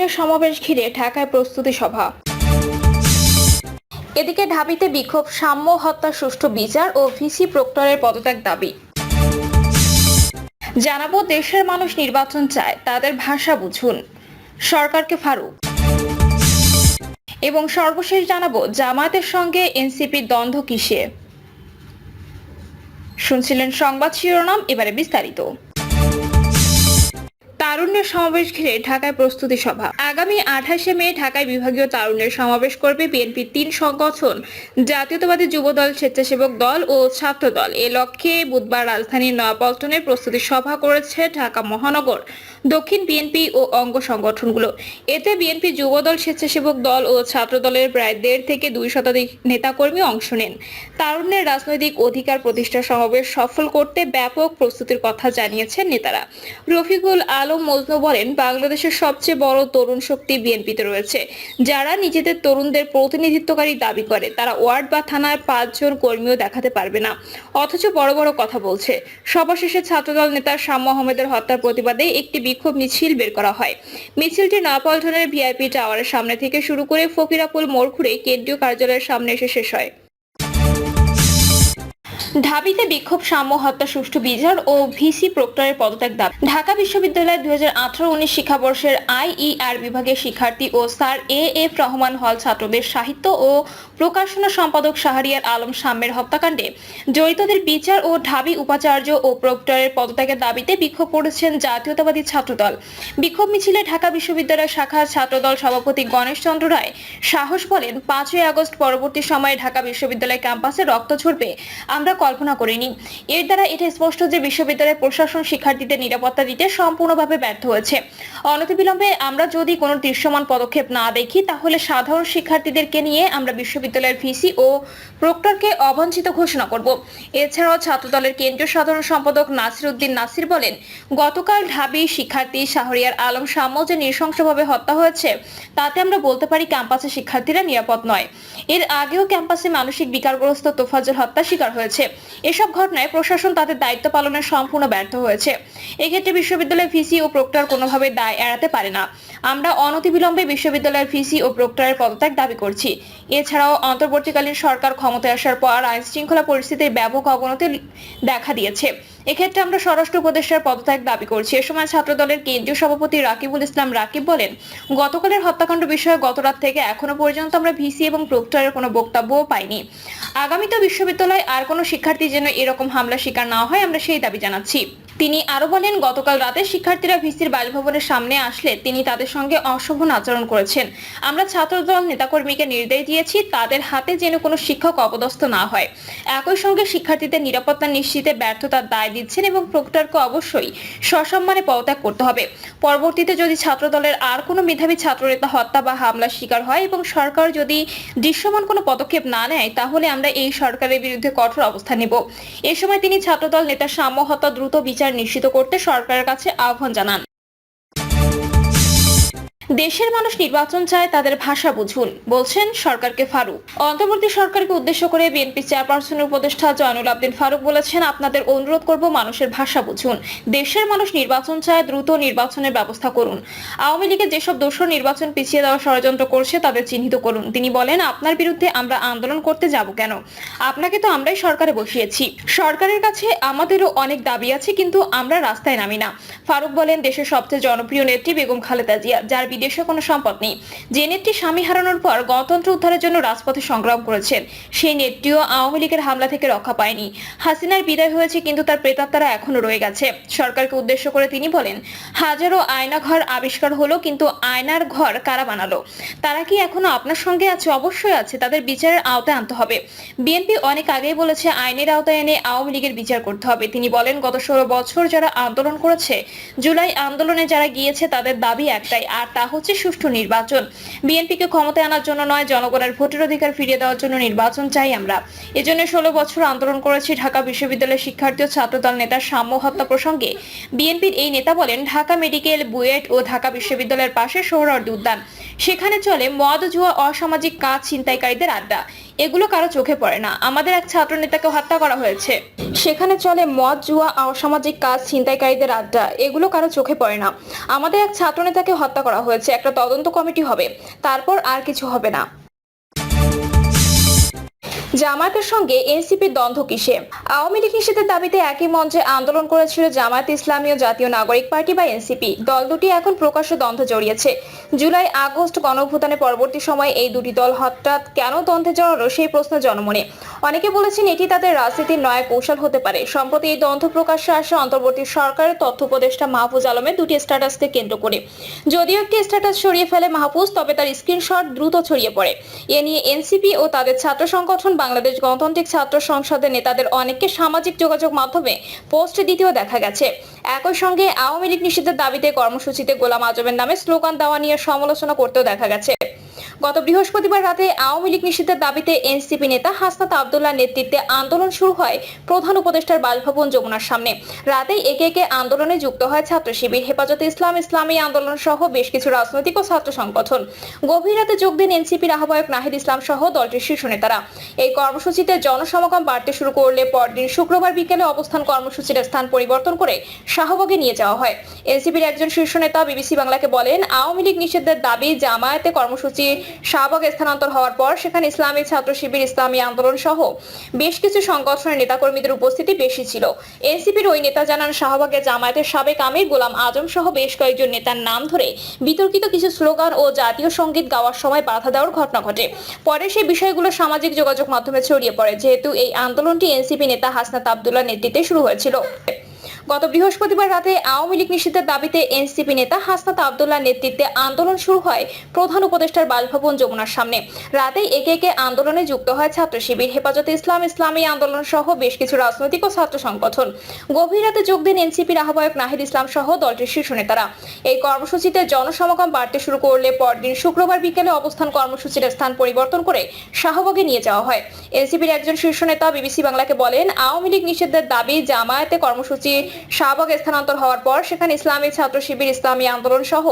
তারুণ্যের সমাবেশ ঘিরে ঢাকায় প্রস্তুতি সভা। এদিকে ঢাবিতে বিক্ষোভ, সাম্য হত্যা, সুষ্ঠু বিচার ও ভিসি প্রক্টরের পদত্যাগ দাবি। জানাব, দেশের মানুষ নির্বাচন চায়, তাদের ভাষা বুঝুন। সরকারকে ফারুক। এবং সর্বশেষ জানাব, জামায়াতের সঙ্গে এনসিপির দ্বন্দ্ব কিসে? শুনছিলেন সংবাদ শিরোনাম, এবারে বিস্তারিত। তারুণ্যের সমাবেশ ঘিরে ঢাকায় প্রস্তুতি সভা। আগামী আঠাশে মে ঢাকায় বিভাগীয় তারুণ্যের সমাবেশ করবে বিএনপির তিন সংগঠন, জাতীয়তাবাদী যুব দল স্বেচ্ছাসেবক দল ও ছাত্র দল এ লক্ষ্যে বুধবার রাজধানীর নয়াপল্টনে প্রস্তুতি সভা করেছে ঢাকা মহানগর। দক্ষিণ বিএনপি ও অঙ্গ সংগঠনগুলো। এতে বিএনপি যুবদল স্বেচ্ছাসেবক দল ও ছাত্র দলের প্রায় দেড় থেকে দুই শতাধিক নেতাকর্মী অংশ নেন। তারুণ্যের রাজনৈতিক অধিকার প্রতিষ্ঠা সমাবেশ সফল করতে ব্যাপক প্রস্তুতির কথা জানিয়েছেন নেতারা। রফিকুল আলম মজনু বলেন, বাংলাদেশের সবচেয়ে বড় তরুণ শক্তি বিএনপিতে রয়েছে। যারা নিজেদের তরুণদের প্রতিনিধিত্বকারী দাবি করে, তারা ওয়ার্ড বা থানার পাঁচজন কর্মীও দেখাতে পারবে না। অথচ বড় বড় কথা বলছে। শেষে ছাত্রদল নেতা শাম্য আহমেদের হত্যার প্রতিবাদে একটি বিক্ষোভ মিছিল বের করা হয়। মিছিলটি নয়াপল্টনের ভিআইপি টাওয়ারের সামনে থেকে শুরু করে ফকিরাপুল মোড় ঘুরে কেন্দ্রীয় কার্যালয়ের সামনে এসে শেষ হয়। ঢাবিতে বিক্ষোভ, সাম্য হত্যা, সুষ্ঠু বিচার ও ভিসি প্রক্টরের পদত্যাগ দাবি। ঢাকা বিশ্ববিদ্যালয়ের দুই হাজার আঠারো উনিশ শিক্ষাবর্ষের আইইআর বিভাগের শিক্ষার্থী ও sir A F Rahman hall ছাত্রদের সাহিত্য ও প্রকাশনা সম্পাদক শাহরিয়ার আলম সাম্যের হত্যাকাণ্ডে জড়িতদের বিচার ও ঢাবি উপাচার্য ও প্রক্টরের পদত্যাগের দাবিতে বিক্ষোভ করেছেন জাতীয়তাবাদী ছাত্রদল। বিক্ষোভ মিছিলে ঢাকা বিশ্ববিদ্যালয় শাখার ছাত্রদল সভাপতি গণেশ চন্দ্র রায় সাহস বলেন, পাঁচই আগস্ট পরবর্তী সময়ে ঢাকা বিশ্ববিদ্যালয় ক্যাম্পাসে রক্ত ঝরবে। আমরা কল্পনা করিনি। এর দ্বারা এটা স্পষ্ট যে বিশ্ববিদ্যালয়ের প্রশাসন শিক্ষার্থীদের নিরাপত্তা দিতে সম্পূর্ণভাবে ব্যর্থ হয়েছে। অনতিবিলম্বে আমরা যদি কোনো দৃশ্যমান পদক্ষেপ না দেখি, তাহলে সাধারণ শিক্ষার্থীদেরকে নিয়ে আমরা বিশ্ববিদ্যালয়ের ভিসি ও প্রক্টরকে অবাঞ্ছিত ঘোষণা করব। এছাড়াও ছাত্রদলের কেন্দ্রীয় সাধারণ সম্পাদক নাসির উদ্দিন নাসির বলেন, গতকাল ঢাবি শিক্ষার্থী শাহরিয়ার আলম সাম্য যে নৃশংসভাবে হত্যা হয়েছে, তাতে আমরা বলতে পারি ক্যাম্পাসে শিক্ষার্থীরা নিরাপদ নয়। এর আগেও ক্যাম্পাসে মানসিক বিকারগ্রস্ত তোফাজুল হত্যা শিকার হয়েছে। এসব ঘটনায় প্রশাসন তাদের দায়িত্ব পালনে সম্পূর্ণ ব্যর্থ হয়েছে। এক্ষেত্রে বিশ্ববিদ্যালয়ের ভিসি ও প্রক্টর কোনোভাবে দায় এড়াতে পারে না। আমরা অনতিবিলম্বে বিশ্ববিদ্যালয়ের ভিসি ও প্রক্টরের পদত্যাগ দাবি করছি। এছাড়াও অন্তর্বর্তীকালীন সরকার ক্ষমতায় আসার পর আইন শৃঙ্খলা পরিস্থিতির ব্যাপক অবনতি দেখা দিয়েছে। এক্ষেত্রে আমরা স্বরাষ্ট্র উপদেষ্টার পদত্যাগ দাবি করছি। এ সময় ছাত্রদলের কেন্দ্রীয় সভাপতি রাকিবুল ইসলাম রাকিব বলেন, গতকালের হত্যাকাণ্ড বিষয়ে গতরাত থেকে এখনও পর্যন্ত আমরা ভিসি এবং প্রক্টরের কোনো বক্তব্যও পাইনি। আগামীতে বিশ্ববিদ্যালয়ে আর কোনো শিক্ষার্থী যেন এরকম হামলা শিকার না হয়, আমরা সেই দাবি জানাচ্ছি। তিনি আরও বলেন, গতকাল রাতে শিক্ষার্থীরা ভিসির বাসভবনের সামনে আসলে তিনি তাদের সঙ্গে অশোভন আচরণ করেছেন। আমরা ছাত্রদল নেতাকর্মীকে নির্দেশ দিয়েছি, তাদের হাতে যেন কোনো শিক্ষক অপদস্থ না হয়। একই সঙ্গে শিক্ষার্থীদের নিরাপত্তা নিশ্চিতে ব্যর্থতার দায় দিচ্ছেন এবং প্রক্টরকে অবশ্যই সসম্মানে পদত্যাগ করতে হবে। পরবর্তীতে যদি ছাত্রদলের আর কোনো মেধাবী ছাত্রনেতা হত্যা বা হামলার শিকার হয় এবং সরকার যদি দৃশ্যমান কোনো পদক্ষেপ না নেয়, তাহলে আমরা এই সরকারের বিরুদ্ধে কঠোর অবস্থান নেব। এ সময় তিনি ছাত্রদল নেতা সাম্য হত্যা দ্রুত বিচার নিশ্চিত করতে সরকারের কাছে আহ্বান জানান। দেশের মানুষ নির্বাচন চায় তাদের ভাষা বুঝুন, বলছেন সরকারকে ফারুক। অন্তর্বর্তী সরকারকে উদ্দেশ্য করে বিএনপি চেয়ারপারসনের উপদেষ্টা জয়নুল আবদিন ফারুক বলেছেন, আপনাদের অনুরোধ করব মানুষের ভাষা বুঝুন। দেশের মানুষ নির্বাচন চায়, দ্রুত নির্বাচনের ব্যবস্থা করুন। আওয়ামী লীগের যেসব দোষর নির্বাচন পিছিয়ে দেওয়ার ষড়যন্ত্র করছে, তাদের চিহ্নিত করুন। তিনি বলেন, আপনার বিরুদ্ধে আমরা আন্দোলন করতে যাব কেন? আপনাকে তো আমরাই সরকারে বসিয়েছি। সরকারের কাছে আমাদেরও অনেক দাবি আছে, কিন্তু আমরা রাস্তায় নামি না। ফারুক বলেন, দেশের সবচেয়ে জনপ্রিয় নেত্রী বেগম খালেদা জিয়া, যার বিদেশে কোনো সম্পদ নেই। যে নেত্রী স্বামী হারানোর পর গণতন্ত্র উদ্ধারের জন্য রাজপথে সংগ্রাম করেছেন, সেই নেত্রীও আওয়ামী লীগের হামলা থেকে রক্ষা পায়নি। হাসিনার বিদায় হয়েছে কিন্তু তার প্রেতাত্মারা এখনও রয়ে গেছে। সরকারকে উদ্দেশ্য করে তিনি বলেন, হাজারো আয়না ঘর আবিষ্কার হলো কিন্তু আয়নার ঘর কারা বানালো? তারা কি এখনও আপনার সঙ্গে আছে? অবশ্যই আছে, তাদের বিচারের আওতায় আনতে হবে। বিএনপি অনেক আগেই বলেছে, আইনের আওতায় এনে আওয়ামী লীগের বিচার করতে হবে। তিনি বলেন, গত ষোলো বছর যারা আন্দোলন করেছে, জুলাই আন্দোলনে যারা গিয়েছে, তাদের দাবি একটাই, আর তা হচ্ছে সুষ্ঠু নির্বাচন। বিএনপিকে ক্ষমতায় আনার জন্য নয়, জনগণের ভোটের অধিকার ফিরিয়ে দেওয়ার জন্য নির্বাচন চাই আমরা। এজন্য ষোলো বছর আন্দোলন করেছি ঢাকা বিশ্ববিদ্যালয়ের শিক্ষার্থী ও ছাত্রদল নেতা সাম্য হত্যা প্রসঙ্গে। বিএনপির এই নেতা বলেন, ঢাকা মেডিকেল বুয়েট ও ঢাকা বিশ্ববিদ্যালয়ের পাশে সোহরাওয়ার্দী উদ্যান। সেখানে চলে মদ, জুয়া, অসামাজিক কাজ, ছিনতাইকারীদের আড্ডা। এগুলো কারও চোখে পড়ে না। আমাদের এক ছাত্র নেতাকে হত্যা করা হয়েছে। সেখানে চলে মদ, জুয়া, অসামাজিক কাজ, ছিনতাইকারীদের আড্ডা। এগুলো কারও চোখে পড়ে না। আমাদের এক ছাত্র নেতাকে হত্যা করা হয়েছে। একটা তদন্ত কমিটি হবে। তারপর আর কিছু হবে না। জামায়াতের সঙ্গে এনসিপির দ্বন্দ্ব কিসে? আওয়ামী লীগ নিষেধের দাবিতে একই মঞ্চে আন্দোলন করেছিল জামায়াত ইসলামী ও জাতীয় নাগরিক পার্টি বা এনসিপি। দল দুটি এখন প্রকাশ্য দ্বন্দ্ব জড়িয়েছে। জুলাই, আগস্ট গণভূতানের পরবর্তী সময়ে এই দুটি দল হঠাৎ কেন দ্বন্দ্বে জড়ালো সেই প্রশ্ন জনমনে। অনেকে বলেছেন এটি তাদের রাজনীতির নয় কৌশল হতে পারে। সম্প্রতি এই দ্বন্দ্ব প্রকাশ্যে আসে অন্তর্বর্তী সরকারের তথ্য উপদেষ্টা মাহফুজ আলমের দুটি স্ট্যাটাসকে কেন্দ্র করে। যদিও একটি স্ট্যাটাস সরিয়ে ফেলে মাহফুজ, তবে তার স্ক্রিনশট দ্রুত ছড়িয়ে পড়ে। এ নিয়ে এনসিপি ও তাদের ছাত্র সংগঠন বাংলাদেশ গণতান্ত্রিক ছাত্র সংসদের নেতাদের অনেককে সামাজিক যোগাযোগ মাধ্যমে পোস্ট দিতেও দেখা গেছে। একই সঙ্গে আওয়ামী লীগ নিষিদ্ধের দাবিতে কর্মসূচিতে গোলাম আজমের নামে স্লোগান দেওয়া নিয়ে সমালোচনা করতেও দেখা গেছে। গত বৃহস্পতিবার রাতে আওয়ামী লীগ নিষিদ্ধের দাবিতে এনসিপি নেতা হাসনাত আবদুল্লাহ নেতৃত্বে আন্দোলন শুরু হয় প্রধান উপদেষ্টার বাসভবন যমুনার সামনে। রাতেই একে একে আন্দোলনে যুক্ত হয় ছাত্র শিবির হেফাজতে ইসলাম, ইসলামী আন্দোলন সহ বেশ কিছু রাজনৈতিক ও ছাত্র সংগঠন। গভীর রাতে যোগ দেন এনসিপির আহ্বায়ক নাহিদ ইসলাম সহ দলটির শীর্ষ নেতারা। এই কর্মসূচিতে জনসমাগম বাড়তে শুরু করলে পরদিন শুক্রবার বিকেলে অবস্থান কর্মসূচির স্থান পরিবর্তন করে শাহবাগে নিয়ে যাওয়া হয়। এনসিপির একজন শীর্ষ নেতা বিবিসি বাংলাকে বলেন, আওয়ামী লীগ নিষেধের দাবি জামায়াতে কর্মসূচি শাহবাগে স্থানান্তর হওয়ার পর সেখানে ইসলামী ছাত্র শিবির, ইসলামী আন্দোলন সহ বেশ কিছু সংগঠনের নেতাকর্মীদের উপস্থিতি বেশি ছিল। এনসিপির ওই নেতা জানান, শাহবাগে জামায়াতের সাবেক আমির গোলাম আজম সহ বেশ কয়েকজন নেতার নাম ধরে বিতর্কিত কিছু স্লোগান ও জাতীয় সংগীত গাওয়ার সময় বাধা দেওয়ার ঘটনা ঘটে। পরে সেই বিষয়গুলো সামাজিক যোগাযোগ মাধ্যমে ছড়িয়ে পড়ে। যেহেতু এই আন্দোলনটি এনসিপি নেতা হাসনাত আবদুল্লাহ নেতৃত্বে শুরু হয়েছিল। গত বৃহস্পতিবার রাতে আওয়ামী লীগ নিষিদ্ধের দাবিতে এনসিপি নেতা হাসনাত আবদুল্লাহ নেতৃত্বে আন্দোলন শুরু হয় প্রধান উপদেষ্টার বাসভবন যমুনার সামনে। রাতেই একে একে আন্দোলনে যুক্ত হয় ছাত্র শিবির, হেফাজতে ইসলাম, ইসলামী আন্দোলন সহ বেশ কিছু রাজনৈতিক ও ছাত্র সংগঠন। গভীর রাতে যোগ দেন এনসিপির আহ্বায়ক নাহিদ ইসলাম সহ দলটির শীর্ষ নেতারা। এই কর্মসূচিতে জনসমাগম বাড়তে শুরু করলে পরদিন শুক্রবার বিকেলে অবস্থান কর্মসূচির স্থান পরিবর্তন করে শাহবাগে নিয়ে যাওয়া হয়। এনসিপির একজন শীর্ষ নেতা বিবিসি বাংলাকে বলেন, আওয়ামী লীগ নিষেধের দাবি জামায়াতে কর্মসূচি শাহবাগ স্থানান্তর হওয়ার পর সেখানে ইসলামী ছাত্র শিবির, ইসলামী আন্দোলন সহ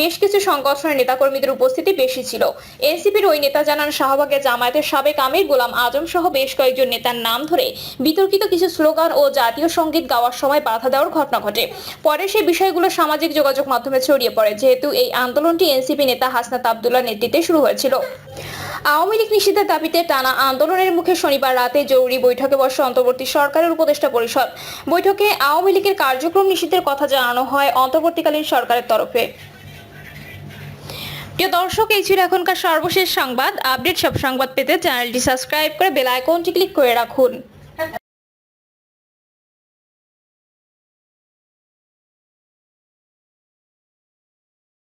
বেশ কিছু সংগঠনের নেতাকর্মীদের উপস্থিতি বেশি ছিল। এনসিপির ওই নেতা জানান শাহবাগে জামায়াতের সাবেক আমির গোলাম আজম সহ বেশ কয়েকজন নেতার নাম ধরে বিতর্কিত কিছু স্লোগান ও জাতীয় সংগীত গাওয়ার সময় বাধা দেওয়ার ঘটনা ঘটে। পরে সেই বিষয়গুলো সামাজিক যোগাযোগ মাধ্যমে ছড়িয়ে পড়ে, যেহেতু এই আন্দোলনটি এনসিপি নেতা হাসনাত আবদুল্লাহ নেতৃত্বে শুরু হয়েছিল। আওয়ামী লীগ নিষিদ্ধের দাবিতে টানা আন্দোলনের মুখে শনিবার রাতে জরুরি বৈঠকে বসে অন্তর্বর্তী সরকারের উপদেষ্টা পরিষদ। বৈঠকে আওয়ামী লীগের কার্যক্রম নিষিদ্ধের কথা জানানো হয় অন্তর্বর্তীকালীন সরকারের তরফে। প্রিয় দর্শক, এই ছিল এখনকার সর্বশেষ সংবাদ। আপডেট সব সংবাদ পেতে চ্যানেলটি সাবস্ক্রাইব করে বেল আইকনটি ক্লিক করে রাখুন।